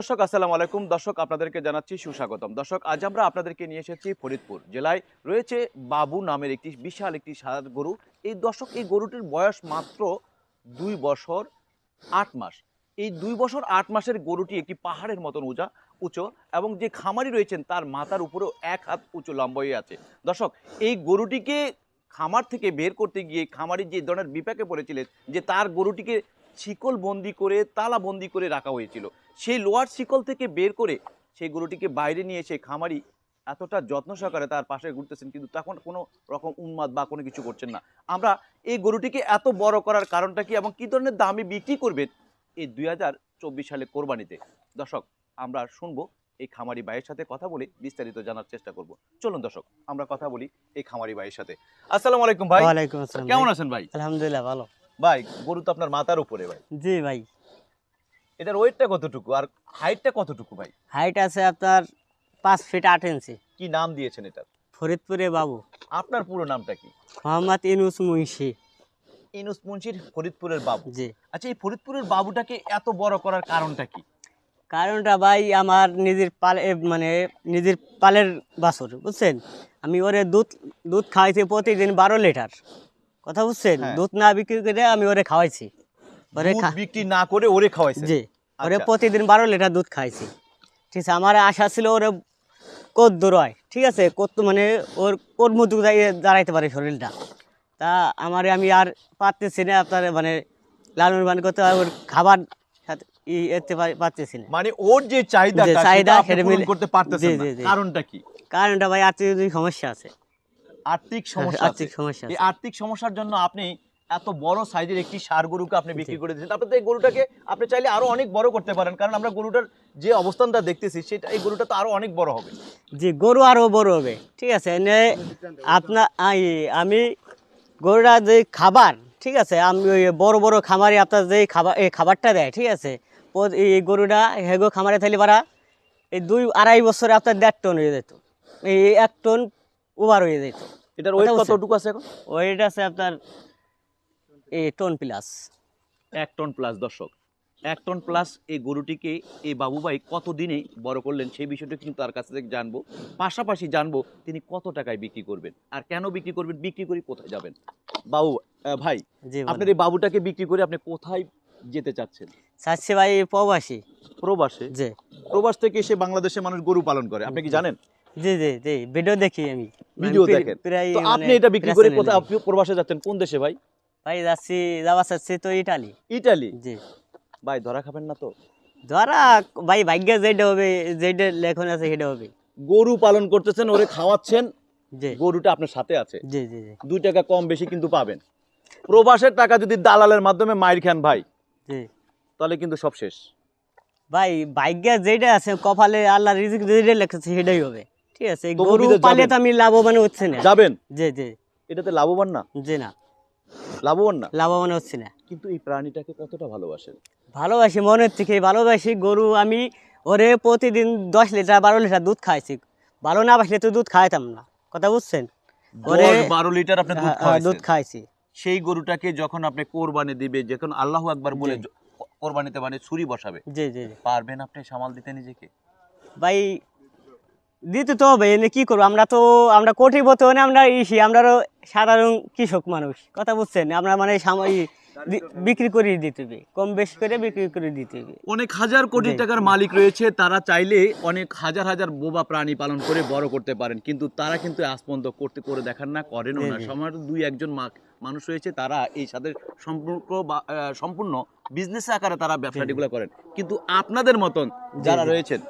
দর্শক, আসসালামু আলাইকুম। দর্শক, আপনাদেরকে জানাচ্ছি সুস্বাগতম। দর্শক, আজ আমরা আপনাদেরকে নিয়ে এসেছি ফরিদপুর জেলায়। রয়েছে বাবু নামের একটি বিশাল একটি সার গরু। এই দর্শক, এই গরুটির বয়স মাত্র দুই বছর আট মাস। এই দুই বছর আট মাসের গরুটি একটি পাহাড়ের মতন উঁচা, উঁচু এবং যে খামারি রয়েছেন, তার মাথার উপরেও এক হাত উঁচু লম্বা হয়ে আছে। দর্শক, এই গরুটিকে খামার থেকে বের করতে গিয়ে খামারি যে ধরনের বিপাকে পড়েছিলেন, যে তার গরুটিকে শিকল বন্দি করে তালা বন্দি করে রাখা হয়েছিল। সেই লোহার শিকল থেকে বের করে সেই গরুটিকে বাইরে নিয়ে এসে খামারি এতটা যত্ন সহকারে তার পাশে ঘুরতেছেন কিন্তু তখন কোনো রকম উন্মাদ বা কোনো কিছু করছেন না। আমরা এই গরুটিকে এত বড় করার কারণটা কি এবং কি ধরনের দামে বিক্রি করবেন? এই দুই হাজার চব্বিশ সালে কোরবানিতে। দর্শক আমরা শুনব এই খামারি ভাইয়ের সাথে কথা বলে বিস্তারিত জানার চেষ্টা করব। চলুন দর্শক আমরা কথা বলি এই খামারি ভাইয়ের সাথে। আসসালামু আলাইকুম ভাই। আসসালাম কেমন আছেন ভাই? আলহামদুলিল্লাহ ভালো। ভাই গরু তো আপনার মাথার উপরে ভাই। জি ভাই। এটার ওয়েটটা কতটুকু? আর হাইটটা কতটুকু ভাই? হাইট আছে আপনার পাঁচ ফিট আট ইঞ্চি। কি নাম দিয়েছেন এটার? ফরিদপুরে বাবু। আপনার পুরো নামটা কি? মোহাম্মদ ইনুস মুন্সি। ইনুস মুন্সির ফরিদপুরের বাবু। জি। আচ্ছা এই ফরিদপুরের বাবুটাকে এত বড় করার কারণটা কি? কারণটা ভাই আমার নিজের পালে মানে নিজের পালের বাছর বুঝছেন? আমি ওরে দুধ দুধ খাওয়াইছি প্রতিদিন বারো লিটার। কথা বুঝছেন? হ্যাঁ। দুধ না বিক্রি করে আমি ওরে খাওয়াইছি। ওরে বিক্রি না করে ওরে খাওয়াইছি জি। ওরে আচ্ছা। প্রতিদিন বারো লিটার দুধ খাইছি। ঠিক আছে আমার আশা ছিল ওরে কত দূর হয়। ঠিক আছে কত মানে ওর ওর মধ্যে দাঁড়াইতে পারে শরীরটা। তা আমার আমি আর পারতেছি না আপনার মানে লালন পালন করতে ওর খাবার এতে পারতেছি না। মানে ওর যে চাহিদা চাহিদা সেটা করতে। কারণটা কি? কারণটা ভাই আর্থিক সমস্যা আছে। আর্থিক সমস্যা আর্থিক সমস্যা এই আর্থিক সমস্যার জন্য আপনি এত বড় সাইজের একটি সার গরুকে আপনি বিক্রি করে দিয়েছেন। তারপরে তো এই গরুটাকে আপনি চাইলে আরও অনেক বড় করতে পারেন কারণ আমরা গরুটার যে অবস্থানটা দেখতেছি সেটা এই গরুটা তো আরও অনেক বড় হবে। জি গরু আরও বড় হবে। ঠিক আছে এনে আপনার আমি গরুটা যে খাবার ঠিক আছে আমি ওই বড় বড় খামারে আপনার যে খাবার এই খাবারটা দেয় ঠিক আছে এই গরুটা হেগো খামারে থাকলে পারা এই দুই আড়াই বছরে আপনার দেড় টন হয়ে যেত। এই এক টন ওভার হয়ে যেত। এটার ওয়েট কতটুকু আছে এখন? ওয়েট আছে আপনার এই টন প্লাস এক টন প্লাস দর্শক। এক টন প্লাস এই গরুটিকে এই বাবুভাই কতদিনে বড় করলেন সেই বিষয়টা কিন্তু তার কাছ থেকে জানব। পাশাপাশি জানব তিনি কত টাকায় বিক্রি করবেন। আর কেন বিক্রি করবেন? বিক্রি করে কোথায় যাবেন? বাবু ভাই আপনার এই বাবুটাকে বিক্রি করে আপনি কোথায় যেতে চাচ্ছেন? চাচ্ছি ভাই প্রবাসী। প্রবাসে? জি। প্রবাস থেকে এসে বাংলাদেশে মানুষ গরু পালন করে। আপনি কি জানেন? জি জি জি ভিডিও দেখি আমি। ভিডিও দেখেন। তো মানে আপনি এটা বিক্রি করে কোথায় আপনি প্রবাসে যাচ্ছেন? কোন দেশে ভাই? ভাই যাচ্ছি যাওয়া চাচ্ছি তো ইটালি। ইটালি? জি। ভাই ধরা খাবেন না তো। ধরা ভাই ভাগ্যে যেটা হবে যেটা লেখন আছে সেটা হবে। গরু পালন করতেছেন ওরে খাওয়াচ্ছেন। জি। গরুটা আপনার সাথে আছে। জি জি জি। দুই টাকা কম বেশি কিন্তু পাবেন। প্রবাসের টাকা যদি দালালের মাধ্যমে মাইর খান ভাই জি। তাহলে কিন্তু সব শেষ। ভাই ভাগ্যে যেটা আছে কপালে আল্লাহ রিজিক যেটা লেখেছে সেটাই হবে। ঠিক আছে গরু পালে তো আমি লাভবান হচ্ছে না। যাবেন? জি জি। এটাতে লাভবান না? জি না। লাভবান না? লাভবান হচ্ছে না। কিন্তু এই প্রাণীটাকে কতটা ভালোবাসেন? ভালোবাসি মনের থেকে ভালোবাসি গরু আমি ওরে প্রতিদিন দশ লিটার বারো লিটার দুধ খাইছি। ভালো না বাসলে তো দুধ খাইতাম না কথা বুঝছেন? ওরে বারো লিটার আপনি দুধ হ্যাঁ, হ্যাঁ, দুধ খাইছি। সেই গরুটাকে যখন আপনি কোরবানি দিবে যখন আল্লাহ একবার বলে কোরবানিতে মানে ছুরি বসাবে জি জি। পারবেন আপনি সামাল দিতে নিজেকে? ভাই দিতে তো হবে এনে কি করব? আমরা তো আমরা কোটিপতি হলে আমরা ইসি আমরা সাধারণ কৃষক মানুষ কথা বুঝছেন? আমরা মানে সাময়িক বিক্রি করে দিতে হবে কম বেশি করে বিক্রি করে দিতে হবে। অনেক হাজার কোটি টাকার মালিক রয়েছে তারা চাইলে অনেক হাজার হাজার বোবা প্রাণী পালন করে বড় করতে পারেন কিন্তু তারা কিন্তু আজ পর্যন্ত করতে করে দেখান না করেনও না। জি। সমাজ দুই একজন মা- মানুষ রয়েছে তারা এই সাথে সম্পর্ক বা সম্পূর্ণ বিজনেস আকারে তারা ব্যবসাটিগুলো করেন। কিন্তু আপনাদের মতন যারা রয়েছেন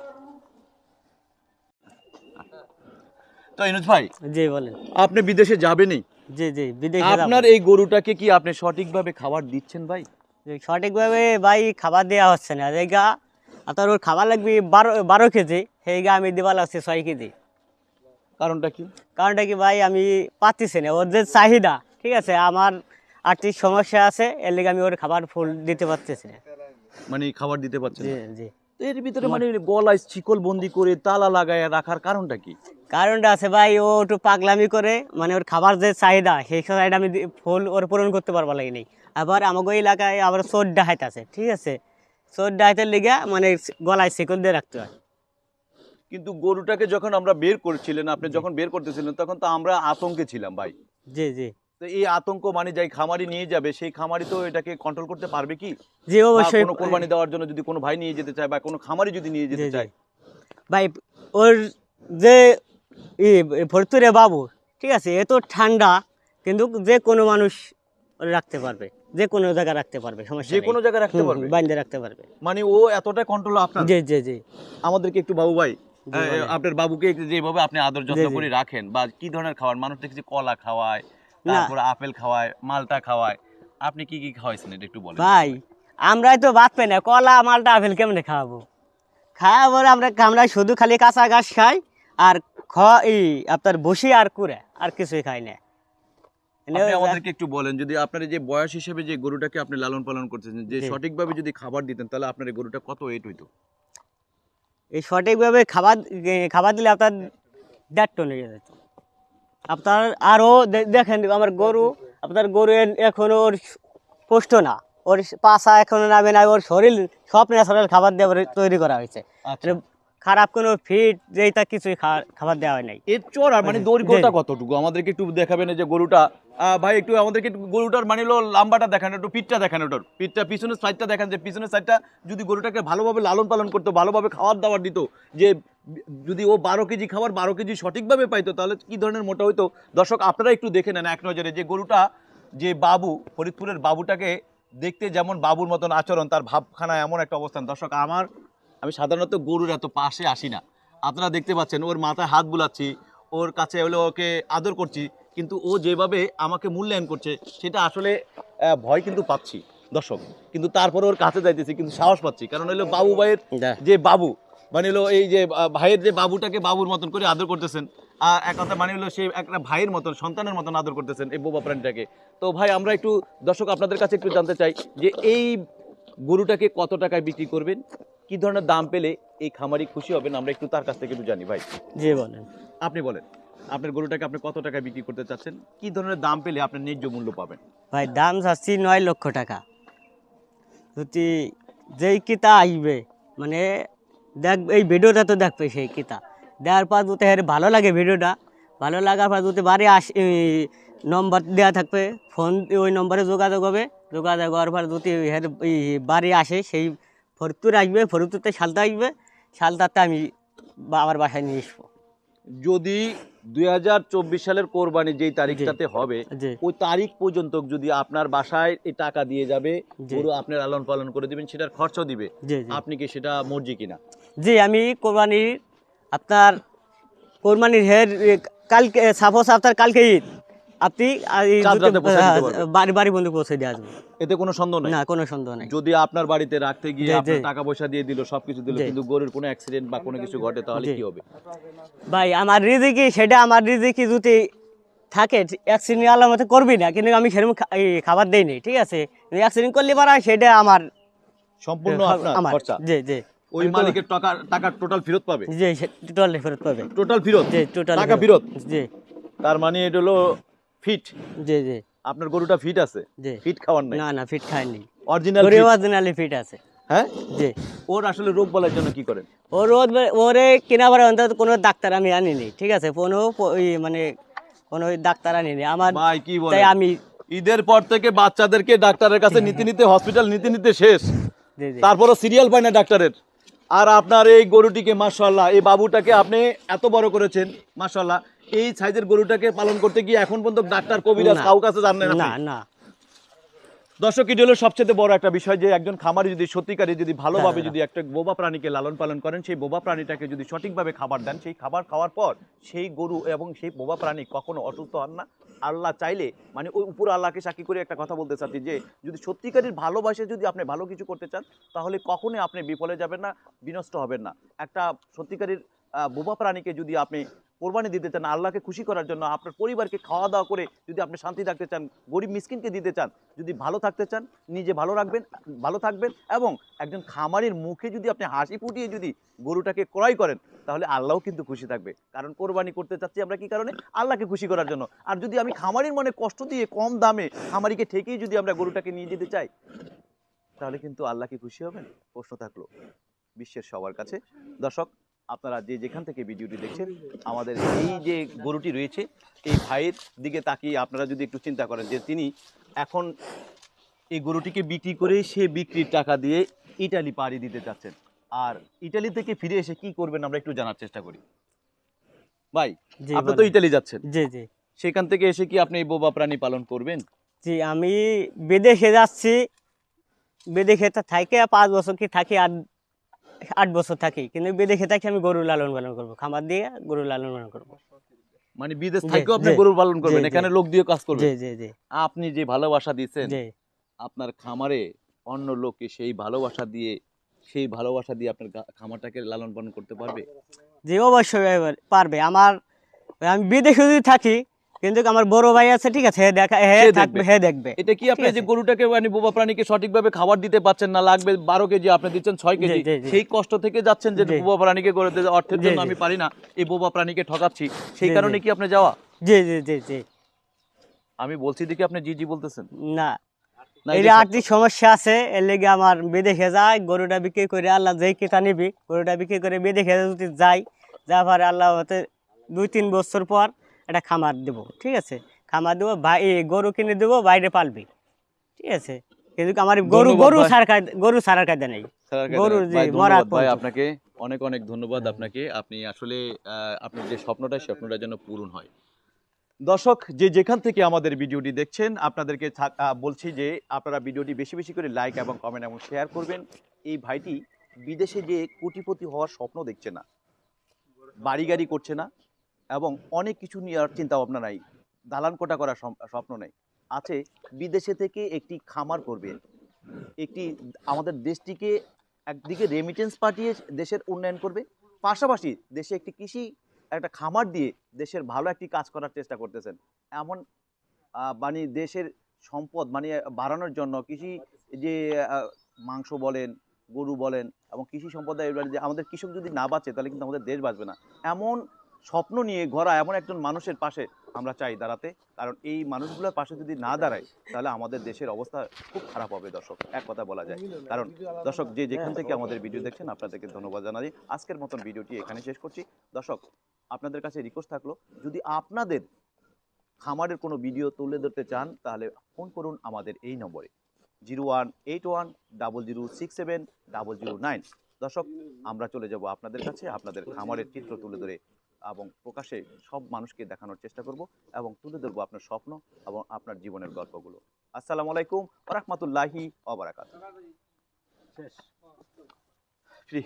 তো ইনুজ ভাই জি বলেন। আপনি বিদেশে যাবেনই। জি জি বিদেশে আপনার এই গরুটাকে কি আপনি সঠিকভাবে খাবার দিচ্ছেন ভাই? সঠিকভাবে ভাই খাবার দেওয়া হচ্ছে না। আপনার ওর খাবার লাগবে বারো বারো কেজি। সেই গা আমি দেওয়া লাগছে ছয় কেজি। কারণটা কি? কারণটা কি ভাই আমি পাচ্ছি না। ওর যে চাহিদা ঠিক আছে? আমার আর্থিক সমস্যা আছে এর লেগে আমি ওর খাবার ফুল দিতে পারতেছি না। মানে খাবার দিতে পারছি জি জি। তো এর ভিতরে মানে গলায় শিকল বন্দি করে তালা লাগায় রাখার কারণটা কি? কারণটা আছে ভাই ও একটু পাগলামি করে মানে ওর খাবার যে চাহিদা সেই চাহিদা আমি ফুল ওর পূরণ করতে পারব লাগে নেই। আবার আমাকে এলাকায় আবার চোর ডাহাইত আছে ঠিক আছে? চোর ডাইতের লিগে মানে গলায় শিকল দিয়ে রাখতে হয়। কিন্তু গরুটাকে যখন আমরা বের করছিলেন আপনি যখন বের করতেছিলেন তখন তো আমরা আতঙ্কে ছিলাম ভাই। জি জি। তো এই আতঙ্ক মানে যাই খামারি নিয়ে যাবে সেই খামারি তো এটাকে কন্ট্রোল করতে পারবে কি জি অবশ্যই কোনো কোরবানি দেওয়ার জন্য যদি কোনো ভাই নিয়ে যেতে চায় বা কোনো খামারি যদি নিয়ে যেতে। চায় ভাই ওর যে ভর্তুরে বাবু ঠিক আছে এত ঠান্ডা কিন্তু যে কোনো মানুষ রাখতে পারবে যে কোনো জায়গায় রাখতে পারবে সমস্যা যে কোনো জায়গায় রাখতে পারবে হুম, বাইন্ধে রাখতে পারবে মানে ও এতটা কন্ট্রোল আপনার জি জি জি আমাদেরকে একটু বাবু ভাই। আপনার বাবুকে যেভাবে আপনি আদর যত্ন। করে রাখেন বা কি ধরনের খাওয়ান মানুষ দেখছি কলা খাওয়ায়। তারপরে আপেল খাওয়ায় মালটা খাওয়ায়। আপনি কি কি খাওয়াইছেন এটা একটু বলেন। ভাই আমরাই তো বাদ পাই না কলা মালটা আপেল কেমনে খাওয়াবো? খাওয়াবো আমরা আমরা শুধু খালি কাঁচা ঘাস খাই আর খ ই আপনার বসি আর কুড়ে আর কিছুই খাই না। আমাদেরকে একটু বলেন যদি আপনার যে বয়স হিসেবে যে গরুটাকে আপনি লালন পালন করতেছেন যে। সঠিকভাবে যদি খাবার দিতেন তাহলে আপনার এই গরুটা কত ওয়েট হইতো? এই সঠিকভাবে খাবার খাবার দিলে আপনার দেড় টন হয়ে যেত। আপনার আরও দেখেন আমার গরু আপনার গরু এখনও ওর পোষ্ট না। ওর পাশা এখনও নামে না ওর শরীর সব ন্যাচারাল খাবার দেওয়া তৈরি করা হয়েছে। আচ্ছা। খারাপ কোনো ফিট যেটা কিছুই খাবার দেওয়া হয় নাই। এর চড়া মানে দৈর্ঘ্যটা কতটুকু? আমাদেরকে একটু দেখাবেন যে গরুটা। ভাই একটু আমাদেরকে একটু গরুটার মানে হলো লাম্বাটা দেখান একটু পিঠটা দেখান ওটার। পিঠটা পিছনের সাইডটা দেখান যে পিছনের সাইডটা যদি গরুটাকে ভালোভাবে লালন পালন করতো ভালোভাবে খাবার দাবার দিত যে যদি ও বারো কেজি খাবার বারো কেজি সঠিকভাবে পাইতো তাহলে কি ধরনের মোটা হইতো? দর্শক আপনারা একটু দেখে নেন এক নজরে যে গরুটা যে বাবু ফরিদপুরের বাবুটাকে দেখতে যেমন বাবুর মতন আচরণ তার ভাবখানা এমন একটা অবস্থান। দর্শক আমার আমি সাধারণত গরুর এত পাশে আসি না। আপনারা দেখতে পাচ্ছেন ওর মাথায় হাত বুলাচ্ছি ওর কাছে হলো ওকে আদর করছি কিন্তু ও যেভাবে আমাকে মূল্যায়ন করছে সেটা আসলে ভয় কিন্তু পাচ্ছি। দর্শক কিন্তু তারপরে ওর কাছে যাইতেছি কিন্তু সাহস পাচ্ছি। কারণ হলো বাবু ভাইয়ের যে বাবু মানে হলো এই যে ভাইয়ের যে বাবুটাকে বাবুর মতন করে আদর করতেছেন আর এক কথা মানে হলো সে একটা ভাইয়ের মতন সন্তানের মতন আদর করতেছেন এই বোবা প্রাণীটাকে। তো ভাই আমরা একটু দর্শক আপনাদের কাছে একটু জানতে চাই যে এই গরুটাকে কত টাকায় বিক্রি করবেন? কি ধরনের দাম পেলে এই খামারি খুশি হবেন? আমরা একটু তার কাছ থেকে একটু জানি ভাই। জি বলেন। আপনি বলেন আপনার গরুটাকে আপনি কত টাকায় বিক্রি করতে চাচ্ছেন? কি ধরনের দাম পেলে আপনি ন্যায্য মূল্য পাবেন? ভাই দাম চাচ্ছি নয় লক্ষ টাকা। যদি যেই কিতা আসবে মানে দেখ এই ভিডিওটা তো দেখবে সেই কিতা। দেওয়ার পর যদি হের ভালো লাগে ভিডিওটা। ভালো লাগার পর যদি বাড়ি আস নম্বর দেওয়া থাকবে ফোন ওই নম্বরে যোগাযোগ হবে। যোগাযোগ হওয়ার পর যদি হের বাড়ি আসে সেই ফরিদপুর আসবে ফরিদপুরতে সালতা আসবে। সালতাতে আমি আমার বাসায় নিয়ে আসব। যদি দু হাজার চব্বিশ সালের কোরবানি যেই তারিখটাতে হবে ওই তারিখ পর্যন্ত যদি আপনার বাসায় এই টাকা দিয়ে যাবে জি। গরু আপনি লালন পালন করে দিবেন সেটার খরচও দিবে। আপনি কি সেটা মর্জি কিনা? জি আমি কোরবানির আপনার কোরবানির হের কালকে সাপোজ আপনার কালকে ঈদ। আপনি। বাড়ি বাড়ি বন্ধু পৌঁছে দিয়ে আসবে। এতে কোনো সন্দেহ নাই? না কোনো সন্দেহ নেই। যদি আপনার বাড়িতে রাখতে গিয়ে আপনার টাকা পয়সা দিয়ে দিল সবকিছু দিল কিন্তু গরুর কোনো অ্যাক্সিডেন্ট বা কোনো কিছু ঘটে তাহলে কি হবে? ভাই আমার রিজিকি সেটা আমার রিজিকি যদি থাকে অ্যাক্সিডেন্ট আল্লাহর মতো করবি না কিন্তু আমি সেরকম খাবার দেইনি ঠিক আছে? অ্যাক্সিডেন্ট করলে পারা সেটা আমার সম্পূর্ণ আপনার আমার। খরচা। জি জি। ওই মালিকের টাকা টাকা টোটাল ফেরত পাবে? জি টোটাল ফেরত পাবে। টোটাল ফেরত? জি টোটাল টাকা ফেরত। জি। তার মানে এটা হলো ফিট? জি জি। আপনার গরুটা ফিট আছে? জি। ফিট খাওয়ার নাই? না না ফিট খায়নি। অরিজিনাল গরিব অরিজিনালি ফিট আছে। হ্যাঁ? জি। ওর আসলে রোগ বলার জন্য কি করেন? ও রোদ বে- ওরে কেনাবার অন্তত কোনো ডাক্তার আমি আনিনি ঠিক আছে? কোনো মানে কোনো ডাক্তার আনিনি। আমার ভাই কি তাই আমি ঈদের পর থেকে বাচ্চাদেরকে ডাক্তারের কাছে নিতে নিতে হসপিটাল নিতে নিতে শেষ। তারপরও সিরিয়াল পায় না ডাক্তারের। আর আপনার এই গরুটিকে মাসাল্লাহ এই বাবুটাকে আপনি এত বড় করেছেন মাসাল্লাহ এই সাইজের গরুটাকে পালন করতে গিয়ে এখন পর্যন্ত ডাক্তার কবিরাজ কাউ কাছে জানেন না না না। দর্শক এটি হলো সবচেয়ে বড় একটা বিষয় যে একজন খামারি যদি সত্যিকারী যদি ভালোভাবে হ্যাঁ, যদি একটা বোবা প্রাণীকে লালন পালন করেন সেই বোবা প্রাণীটাকে যদি সঠিকভাবে খাবার দেন সেই খাবার খাওয়ার পর সেই গরু এবং সেই বোবা প্রাণী কখনো অসুস্থ হন না। আল্লাহ চাইলে মানে ওই উপর আল্লাহকে সাক্ষী করে একটা কথা বলতে চাচ্ছি যে যদি সত্যিকারের ভালোবাসে যদি আপনি ভালো কিছু করতে চান তাহলে কখনোই আপনি বিফলে যাবেন না বিনষ্ট হবেন না। একটা সত্যিকারের বোবা প্রাণীকে যদি আপনি কোরবানি দিতে চান, আল্লাহকে খুশি করার জন্য, আপনার পরিবারকে খাওয়া দাওয়া করে যদি আপনি শান্তি থাকতে চান, গরিব মিসকিনকে দিতে চান, যদি ভালো থাকতে চান, নিজে ভালো রাখবেন, ভালো থাকবেন এবং একজন খামারের মুখে যদি আপনি হাসি ফুটিয়ে যদি গরুটাকে ক্রয় করেন, তাহলে আল্লাহও কিন্তু খুশি থাকবে। কারণ কোরবানি করতে চাচ্ছি আমরা কি কারণে? আল্লাহকে খুশি করার জন্য। আর যদি আমি খামারির মনে কষ্ট দিয়ে কম দামে খামারিকে ঠেকেই যদি আমরা গরুটাকে নিয়ে যেতে চাই, তাহলে কিন্তু আল্লাহ কি খুশি হবেন? প্রশ্ন থাকল বিশ্বের সবার কাছে। দর্শক আপনারা যে যেখান থেকে ভিডিওটি দেখছেন আমাদের এই যে গরুটি রয়েছে এই ভাইয়ের দিকে তাকিয়ে আপনারা যদি একটু চিন্তা করেন যে তিনি এখন এই গরুটিকে বিক্রি করে সে বিক্রির টাকা দিয়ে ইটালি পাড়ি দিতে চাচ্ছেন। আর ইটালি থেকে ফিরে এসে কি করবেন আমরা একটু জানার চেষ্টা করি। ভাই আপনি তো ইটালি যাচ্ছেন। জি জি। সেখান থেকে এসে কি আপনি বোবা প্রাণী পালন করবেন? জি আমি বিদেশে যাচ্ছি। বিদেশে থাকি পাঁচ বছর কি থাকি আট আট বছর থাকি কিন্তু বিদেশে থাকি আমি গরু লালন পালন করব। খামার দিয়ে গরু লালন পালন করব। মানে বিদেশ থেকেও আপনি গরু পালন করবেন এখানে লোক দিয়ে কাজ করবেন। জি জি আপনি যে ভালোবাসা দিচ্ছেন আপনার খামারে অন্য লোককে সেই ভালোবাসা দিয়ে সেই ভালোবাসা দিয়ে আপনার খামারটাকে লালন পালন করতে পারবে? জি অবশ্যই পারবে। আমার আমি বিদেশে যদি থাকি কিন্তু আমার বড় ভাই আছে ঠিক আছে হে দেখা হে থাকবে দেখবে। হে দেখবে। এটা কি আপনি যে গরুটাকে মানে বোবা প্রাণীকে সঠিকভাবে খাবার দিতে পারছেন না লাগবে বারো কেজি আপনি দিচ্ছেন ছয় কেজি জি, জি। সেই কষ্ট থেকে যাচ্ছেন যে বোবা প্রাণীকে দিতে অর্থের জন্য আমি পারি না এই বোবা প্রাণীকে ঠকাচ্ছি সেই কারণে কি আপনি যাওয়া? জি জি জি জি। আমি বলছি দেখি আপনি জি জি বলতেছেন। না। এটা আর্থিক সমস্যা আছে এর লেগে আমার বিদেশে যায় গরুটা বিক্রি করে আল্লাহ যেই কেতা নিবি গরুটা বিক্রি করে বিদেশে যদি যাই যা পরে আল্লাহ হতে দুই তিন বছর পর একটা খামার দেব ঠিক আছে? খামার দেবো ভাই গরু কিনে দেবো বাইরে পালবি ঠিক আছে? কিন্তু আমার গরু গরু। সার গরু সারার কায়দা নেই। গরু মরা ভাই আপনাকে অনেক অনেক ধন্যবাদ আপনাকে। আপনি আসলে আপনার যে স্বপ্নটা স্বপ্নটা যেন পূরণ হয়। দর্শক যে যেখান থেকে আমাদের ভিডিওটি দেখছেন আপনাদেরকে বলছি যে আপনারা ভিডিওটি বেশি বেশি করে লাইক এবং কমেন্ট এবং শেয়ার করবেন। এই ভাইটি বিদেশে যে কোটিপতি হওয়ার স্বপ্ন দেখছে না বাড়ি গাড়ি করছে না এবং অনেক কিছু নিয়ে আর চিন্তা ভাবনা নাই। দালান কোটা করার স্বপ্ন নেই। আছে, বিদেশে থেকে একটি খামার করবে। একটি আমাদের দেশটিকে একদিকে রেমিটেন্স পাঠিয়ে দেশের উন্নয়ন করবে। পাশাপাশি দেশে একটি কৃষি, একটা খামার দিয়ে দেশের ভালো একটি কাজ করার চেষ্টা করতেছেন। এমন মানে দেশের সম্পদ মানে বাড়ানোর জন্য কৃষি যে মাংস বলেন, গরু বলেন এবং কৃষি সম্পদ যে আমাদের কৃষক যদি না বাঁচে তাহলে কিন্তু আমাদের দেশ বাঁচবে না। এমন স্বপ্ন নিয়ে গড়া এমন একজন মানুষের পাশে আমরা চাই দাঁড়াতে। কারণ এই মানুষগুলোর পাশে যদি না দাঁড়ায়, তাহলে আমাদের দেশের অবস্থা খুব খারাপ হবে, দর্শক। এক কথা বলা যায়। কারণ, দর্শক, যে যেখান থেকে আমাদের ভিডিও দেখছেন, আপনাদেরকে ধন্যবাদ জানাই। আজকের মতন ভিডিওটি এখানে শেষ করছি। দর্শক, আপনাদের কাছে রিকোয়েস্ট থাকল, যদি আপনাদের খামারের কোনো ভিডিও তুলে ধরতে চান, তাহলে ফোন করুন আমাদের এই নম্বরে। Zero one eight one double zero six seven double zero nine. দর্শক, আমরা চলে যাব আপনাদের কাছে, আপনাদের খামারের চিত্র তুলে ধরে। এবং প্রকাশে সব মানুষকে দেখানোর চেষ্টা করব এবং তুলে ধরবো আপনার স্বপ্ন এবং আপনার জীবনের গল্পগুলো। আসসালামু আলাইকুম রহমতুল্লাহি অবরাকাত ফ্রি।